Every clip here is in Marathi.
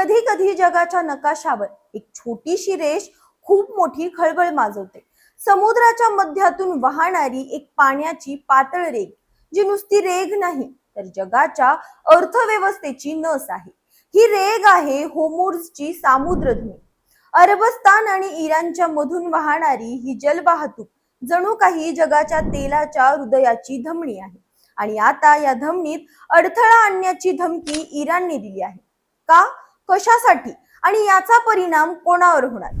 कधी कधी जगाच्या नकाशावर एक छोटीशी रेष खूप मोठी खळबळ माजवते. समुद्राच्या मध्यातून वाहणारी एक पाण्याची पातळ रेग जी नुसती रेग नाही तर जगाच्या अर्थव्यवस्थेची नस आहे. ही रेग आहे होमोर्सची सामुद्रधुनी अरबस्तान आणि इराणच्या मधून वाहणारी ही जलवाहतूक जणू काही जगाच्या तेलाच्या हृदयाची धमनी आहे. आणि आता या धमनीत अडथळा आणण्याची धमकी इराणने दिली आहे. का? कशासाठी आणि याचा परिणाम कोणावर होणार?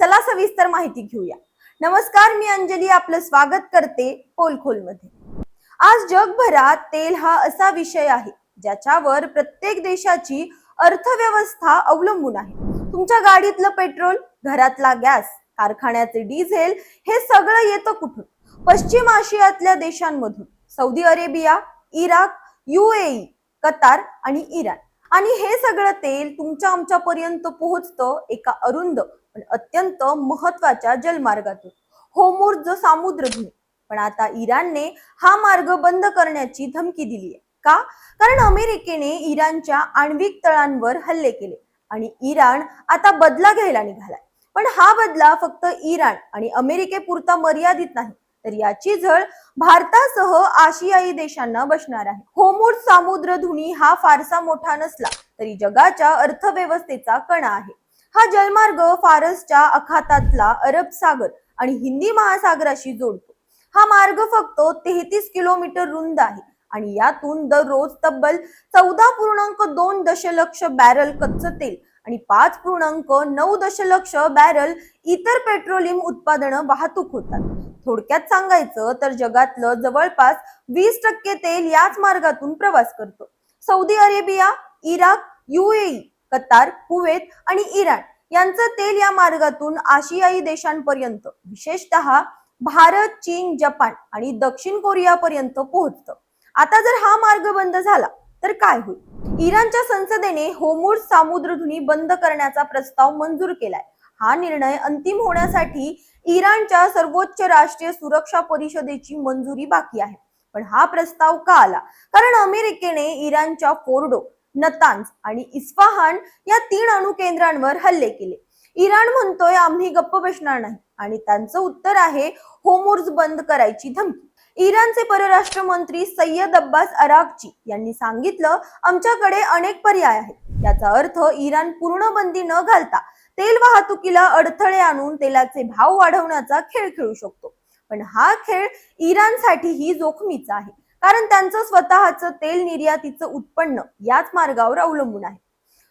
चला सविस्तर माहिती घेऊया. नमस्कार मी अंजली. आपलं स्वागत करते पोलखोलमध्ये आज जगभरात तेल हा असा विषय आहे ज्याच्यावर प्रत्येक देशाची अर्थव्यवस्था अवलंबून आहे. तुमच्या गाडीतलं पेट्रोल घरातला गॅस कारखान्याचे डिझेल हे सगळं येतं कुठून? पश्चिम आशियातल्या देशांमधून. Saudi Arabia Iraq UAE Qatar आणि इराण. आणि हे सगळं तेल तुमच्या आमच्यापर्यंत पोहोचतं एका अरुंद पण अत्यंत महत्त्वाच्या जलमार्गातून. होमुर्ज सामुद्रधुनी. पण आता इराणने हा मार्ग बंद करण्याची धमकी दिली आहे. का? कारण अमेरिकेने इराणच्या आण्विक तळांवर हल्ले केले आणि इराण आता बदला घ्यायला निघालाय. पण हा बदला फक्त इराण आणि अमेरिकेपुरता मर्यादित नाही. तर याची झळ भारतासह आशियाई देशांना बसणार आहे. होमुर्ज सामुद्रधुनी हा फारसा मोठा नसला तरी जगाच्या अर्थव्यवस्थेचा कणा आहे. हा जलमार्ग फारसच्या अखातातला अरब सागर आणि हिंदी महासागराशी जोडतो. हा मार्ग फक्त तेहतीस किलोमीटर रुंद आहे आणि यातून दररोज तब्बल चौदा पूर्णांक दोन दशलक्ष बॅरल कच्चं तेल आणि पाच पूर्णांक नऊ दशलक्ष बॅरल इतर पेट्रोलियम उत्पादनं वाहतूक होतात. थोडक्यात सांगायचं तर जगातलं जवळपास वीस टक्के तेल याच मार्गातून प्रवास करतो. Saudi Arabia Iraq UAE Qatar Kuwait आणि इराण यांचं तेल या मार्गातून आशियाई देशांपर्यंत विशेषतः भारत चीन जपान आणि दक्षिण कोरियापर्यंत पोहोचतं. आता जर हा मार्ग बंद झाला तर काय होईल? इराणच्या संसदेने होमूर सामुद्रधुनी बंद करण्याचा प्रस्ताव मंजूर केलाय. हा निर्णय अंतिम होण्यासाठी इराणच्या सर्वोच्च राष्ट्रीय सुरक्षा परिषदेची मंजुरी बाकी आहे. पण हा प्रस्ताव का आला? कारण अमेरिकेने इराणच्या फोर्डो नतान्स आणि इस्फाहान या तीन अणुकेंद्रांवर हल्ले केले. इराण म्हणतोय आम्ही गप्प बसणार नाही आणि त्यांचं उत्तर आहे होमुर्ज बंद करायची धमकी. इराणचे परराष्ट्र मंत्री सय्यद अब्बास अरागची यांनी सांगितलं आमच्याकडे अनेक पर्याय आहेत. याचा अर्थ इराण पूर्ण बंदी न घालता तेल वाहतुकीला अडथळे आणून तेलाचे भाव वाढवण्याचा खेळ खेळू शकतो. पण हा खेळ इराणसाठीही जोखमीचा आहे. कारण त्यांचं स्वतःचं तेल निर्यातीचं उत्पन्न याच मार्गावर अवलंबून आहे.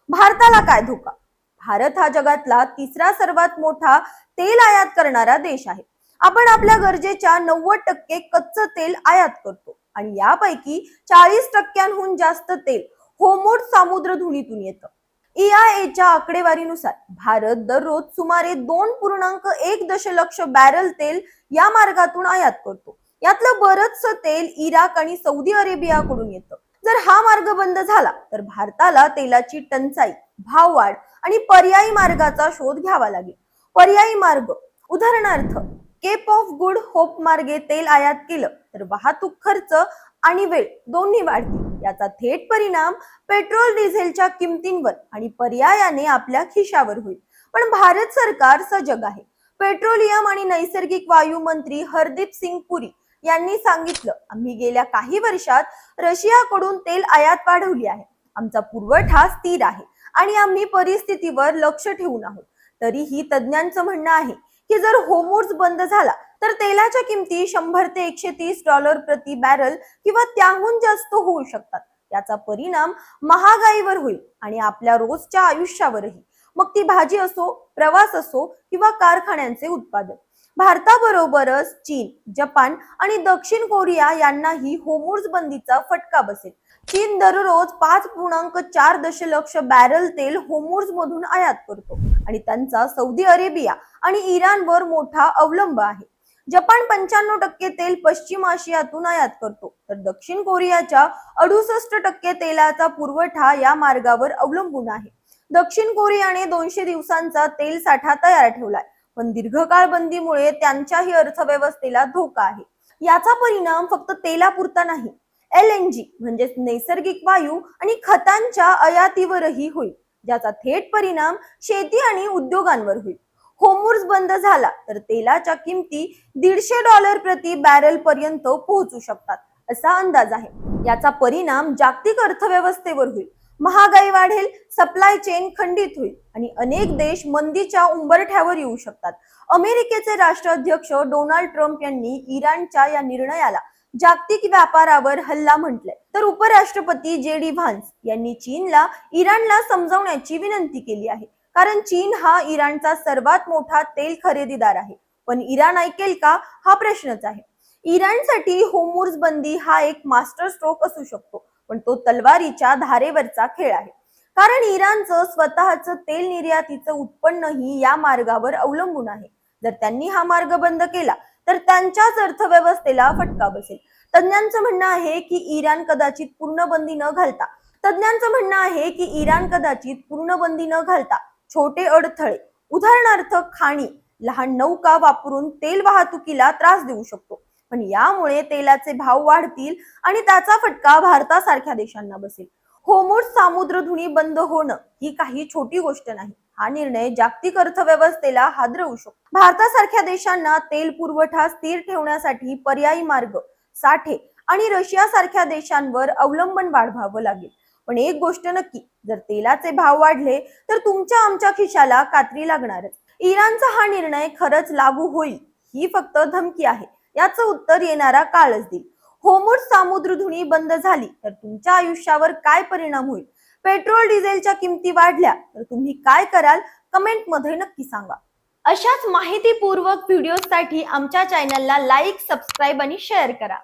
भारताला काय धोका? भारत हा जगातला तिसरा सर्वात मोठा तेल आयात करणारा देश आहे. आपण आपल्या गरजेच्या नव्वद टक्के कच्चं तेल आयात करतो. आणि यापैकी चाळीस टक्क्यांहून जास्त तेल होमोड सामुद्रधुनीतून येतं. ईआयएच्या आकडेवारीनुसार भारत दररोज सुमारे दोन पूर्णांक एक दशलक्ष बॅरल तेल या मार्गातून आयात करतो. यातलं बरंचसं तेल इराक आणि सौदी अरेबियाकडून येतं. जर हा मार्ग बंद झाला तर भारताला तेलाची टंचाई भाव वाढ आणि पर्यायी मार्गाचा शोध घ्यावा लागेल. पर्यायी मार्ग उदाहरणार्थ केप ऑफ गुड होप मार्गे तेल आयात केलं तर वाहतूक खर्च आणि वेळ दोन्ही वाढतील. याचा थेट परिणाम पेट्रोल डिझेलच्या किमतींवर आणि पर्यायाने आपल्या खिशावर होईल. पण भारत सरकार सजग आहे. पेट्रोलियम आणि नैसर्गिक वायू मंत्री हरदीप सिंग पुरी यांनी सांगितलं आम्ही गेल्या काही वर्षात रशियाकडून तेल आयात वाढवली आहे. आमचा पुरवठा स्थिर आहे आणि आम्ही परिस्थितीवर लक्ष ठेवून आहोत. तरीही तज्ज्ञांचं म्हणणं आहे की जर होमोर्स बंद झाला तर तेलाच्या किमती शंभर ते एकशे तीस डॉलर प्रति बॅरल किंवा त्याहून जास्त होऊ शकतात. याचा परिणाम महागाईवर होईल आणि आपल्या रोजच्या आयुष्यावरही. मग ती भाजी असो प्रवास असो किंवा कारखान्यांचे उत्पादन. भारताबरोबरच चीन जपान आणि दक्षिण कोरिया यांनाही होमोर्स बंदीचा फटका बसेल. चीन दररोज पाच पूर्णांक चार दशलक्ष बॅरल तेल होमोर्ज मधून आयात करतो आणि त्यांचा सौदी अरेबिया आणि इराणवर मोठा अवलंब आहे. जपान पंच्याण्णव टक्के तेल पश्चिम आशियातून आयात करतो. तर दक्षिण कोरियाच्या अडुसष्ट टक्के तेलाचा पुरवठा या मार्गावर अवलंबून आहे. दक्षिण कोरियाने दोनशे दिवसांचा तेल साठा तयार ठेवलाय. पण दीर्घकाळ बंदीमुळे त्यांच्याही अर्थव्यवस्थेला धोका आहे. याचा परिणाम फक्त तेलापुरता नाही एल एन जी म्हणजेच नैसर्गिक वायू आणि खतांच्या आयातीवरही होईल ज्याचा थेट परिणाम शेती आणि उद्योगांवर होईल. होमवर्स बंद झाला तर तेलाच्या किमती दीडशे डॉलर प्रति बॅरल पर्यंत पोहोचू शकतात असा अंदाज आहे. याचा परिणाम जागतिक अर्थव्यवस्थेवर होईल. महागाई वाढेल सप्लाय चेन खंडित होईल आणि अनेक देश मंदीच्या उंबरठ्यावर येऊ शकतात. अमेरिकेचे राष्ट्राध्यक्ष डोनाल्ड ट्रम्प यांनी इराणच्या या निर्णयाला जागतिक व्यापारावर हल्ला म्हटलंय. तर उपराष्ट्रपती जे डी व्हान्स यांनी चीनला इराणला समजवण्याची विनंती केली आहे. कारण चीन हा इराणचा सर्वात मोठा तेल खरेदीदार आहे. पण इराण ऐकेल का? हा प्रश्नच आहे. इराणसाठी होमूर्स बंदी हा एक मास्टर स्ट्रोक असू शकतो पण तो तलवारीच्या धारेवरचा खेळ आहे. कारण इराणचं स्वतःचं तेल निर्यातीचं उत्पन्नही या मार्गावर अवलंबून आहे. जर त्यांनी हा मार्ग बंद केला तर त्यांच्याच अर्थव्यवस्थेला फटका बसेल. तज्ञांचं म्हणणं आहे की इराण कदाचित पूर्ण बंदी न घालता तज्ञांचं म्हणणं आहे की इराण कदाचित पूर्ण बंदी न घालता छोटे अडथळे. उदाहरणार्थ खाणी. लहान नौका वापरून तेल वाहतुकीला त्रास देऊ शकतो. पण यामुळे तेलाचे भाव वाढतील आणि त्याचा फटका भारतासारख्या देशांना बसेल. होमोट सामुद्रधुनी बंद होणं ही काही छोटी गोष्ट नाही. हा निर्णय जागतिक अर्थव्यवस्थेला हादरवू शकतो. भारतासारख्या देशांना तेल पुरवठा स्थिर ठेवण्यासाठी पर्यायी मार्ग साठे आणि रशिया सारख्या देशांवर अवलंबन वाढवावं लागेल. पण एक गोष्ट नक्की जर तेलाचे भाव वाढले तर तुमच्या आमच्या खिशाला कात्री लागणारच इराणचा हा निर्णय खरंच लागू होईल ही फक्त धमकी आहे. याचं उत्तर येणारा काळच देईल. होमोट सामुद्रधुनी बंद झाली तर तुमच्या आयुष्यावर काय परिणाम होईल? पेट्रोल डिझेलच्या किमती वाढल्या तर तुम्ही काय कराल? कमेंटमध्ये नक्की सांगा. अशाच माहितीपूर्वक व्हिडिओसाठी आमच्या चॅनलला लाईक सबस्क्राईब आणि शेअर करा.